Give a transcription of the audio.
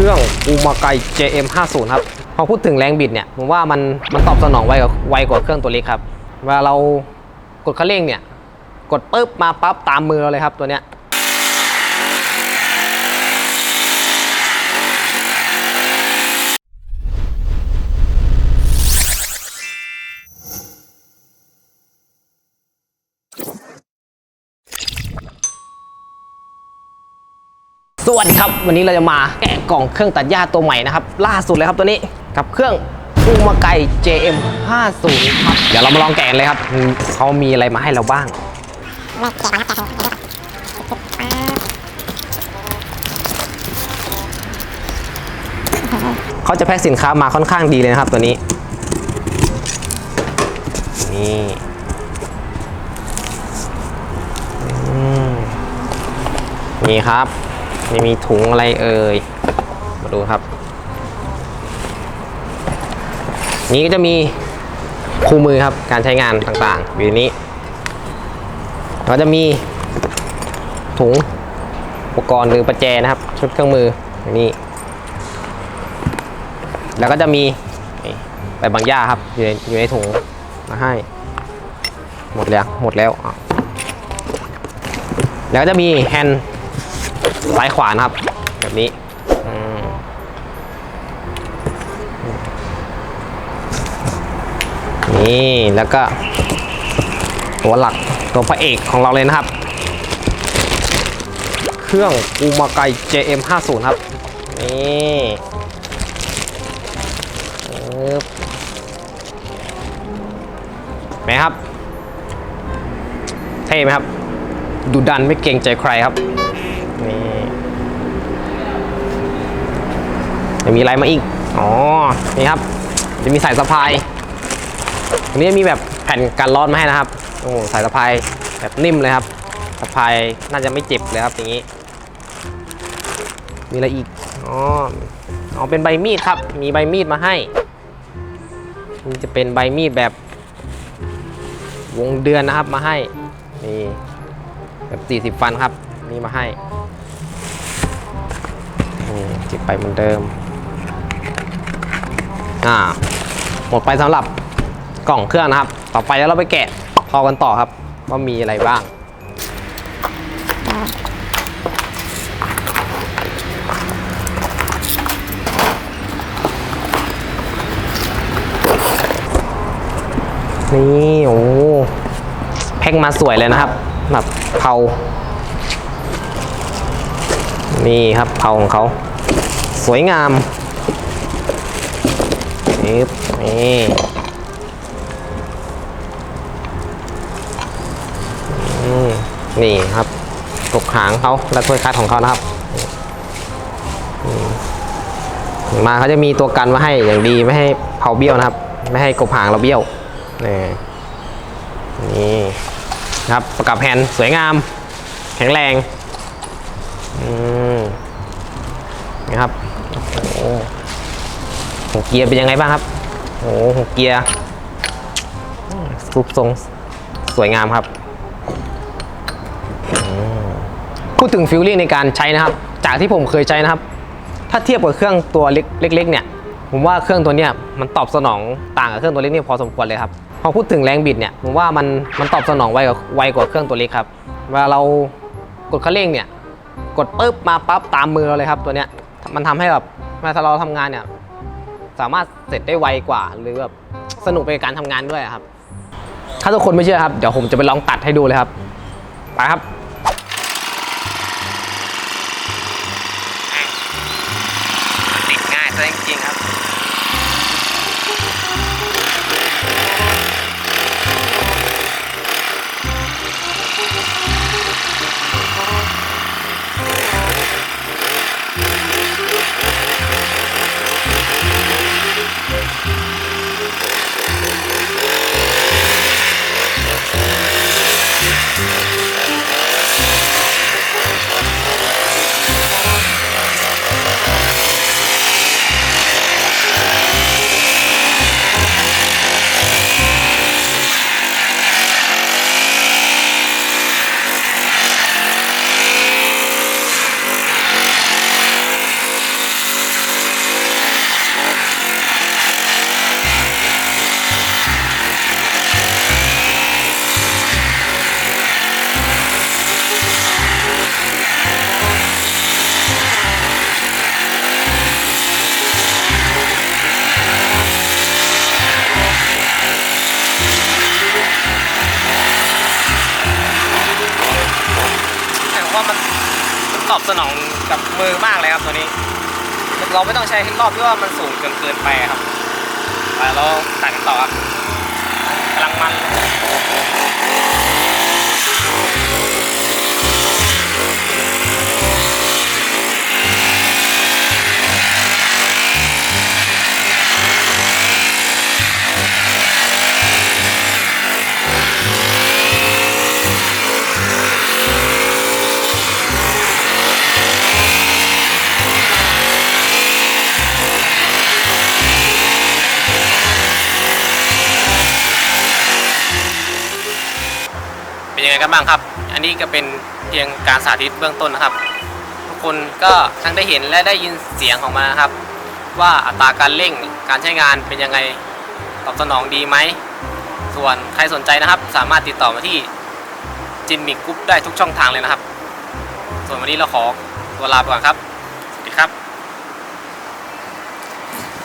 ครื่องอูมาไก JM50 ครับ พอพูดถึงแรงบิดเนี่ยผมว่ามันมันตอบสนองไวกว่าไวกว่าเครื่องตัวเล็กครับ เวลาเรากดคันเร่งเนี่ย กดปุ๊บมาปั๊บตามมือเราเลยครับตัวเนี้ยสวัสดีครับ วันนี้เราจะมาแกะ กล่องเครื่องตัดหญ้าตัวใหม่นะครับ ล่าสุดเลยครับตัวนี้กับเครื่องอูมาไก่ JM 50ครับเดี๋ยวเรามาลองแกะเลยครับเขามีอะไรมาให้เราบ้างเขาจะแพ็คสินค้ามาค่อนข้างดีเลยนะครับตัวนี้ นี่นี่ครับนี่มีถุงอะไรเอ่ย มาดูครับ นี้ก็จะมีคู่มือครับการใช้งานต่างๆอยู่ในนี้แล้วจะมีถุงอุปกรณ์หรือประแจนะครับ ชุดเครื่องมืออย่างนี้ แล้วก็จะมีใบบางหญ้าครับอยู่ในอยู่ในถุงมาให้ หมดแล้วหมดแล้ว แล้วก็จะมีแฮนด์ซ้ายขวานะครับ แบบนี้ นี่แล้วก็ตัวหลักตัวพระเอกของเราเลยนะครับ เครื่องอูมาไก JM50 ครับ นี่ไหมครับ เท่ไหมครับ ดูดันไม่เกรงใจใครครับ นี่จะมีอะไรมาอีก อ๋อ นี่ครับ จะมีสายสะพาย อันนี้มีแบบแผ่นกันร้อนมาให้นะครับ โอ้สายสะพายแบบนิ่มเลยครับ สะพายน่าจะไม่เจ็บเลยครับอย่างนี้ มีอะไรอีก อ๋ออ๋อเป็นใบมีดครับ มีใบมีดมาให้นี่จะเป็นใบมีดแบบวงเดือนนะครับมาให้ นี่แบบ40 ฟันครับ นี่มาให้นี่จิบไปเหมือนเดิม อ่า หมดไปสำหรับ กล่องเครื่องนะครับ ต่อไปแล้วเราไปแกะพอกันต่อครับ ว่ามีอะไรบ้างนี่โอ้แพ็คมาสวยเลยนะครับแบบเผานี่ครับเผาของเขา สวยงามนี่นี่อืม นี่ครับกบหางเขาและถ้วยคัดของเขานะครับมาเขาจะมีตัวกันมาให้อย่างดีไม่ให้เผาเบี้ยวนะครับ ไม่ให้กบหางเราเบี้ยวนี่นี่ครับประกับแฮนสวยงาม แข็งแรงนะครับโอ้หัวเกียร์เป็นยังไงบ้างครับโอ้หัวเกียร์รูปทรงสวยงามครับ พูดถึงฟิลลิ่งในการใช้นะครับ จากที่ผมเคยใช้นะครับ ถ้าเทียบกับเครื่องตัวเล็กๆเนี่ย ผมว่าเครื่องตัวเนี้ยมันตอบสนองต่างกับเครื่องตัวเล็กเนี่ยพอสมควรเลยครับ พอพูดถึงแรงบิดเนี่ยผมว่ามันมันตอบสนองไวกว่าไวกว่าเครื่องตัวเล็กครับ เวลาเรากดคันเร่งเนี่ย กดปุ๊บมาปั๊บตามมือเราเลยครับตัวเนี้ย มันทำให้แบบเวลาเราทำงานเนี่ยสามารถเสร็จได้ไวกว่า หรือแบบสนุกไปกับการทำงานด้วยครับ ถ้าทุกคนไม่เชื่อครับ เดี๋ยวผมจะไปลองตัดให้ดูเลยครับ ไปครับ ตอบสนองกับมือมากเลยครับตัวนี้ เราไม่ต้องใช้รอบที่ว่ามันสูงเกินเกินไปครับไปเราตัดกันต่อครับกำลังมัน เป็นยังไงกันบ้างครับ อันนี้ก็เป็นเพียงการสาธิตเบื้องต้นนะครับ ทุกคนก็ทั้งได้เห็นและได้ยินเสียงของมันนะครับ ว่าอัตราการเร่งการใช้งานเป็นยังไงตอบสนองดีไหม ส่วนใครสนใจนะครับ สามารถติดต่อมาที่จินมิกกรุ๊ปได้ทุกช่องทางเลยนะครับ ส่วนวันนี้เราขอตัวลาไปก่อนครับ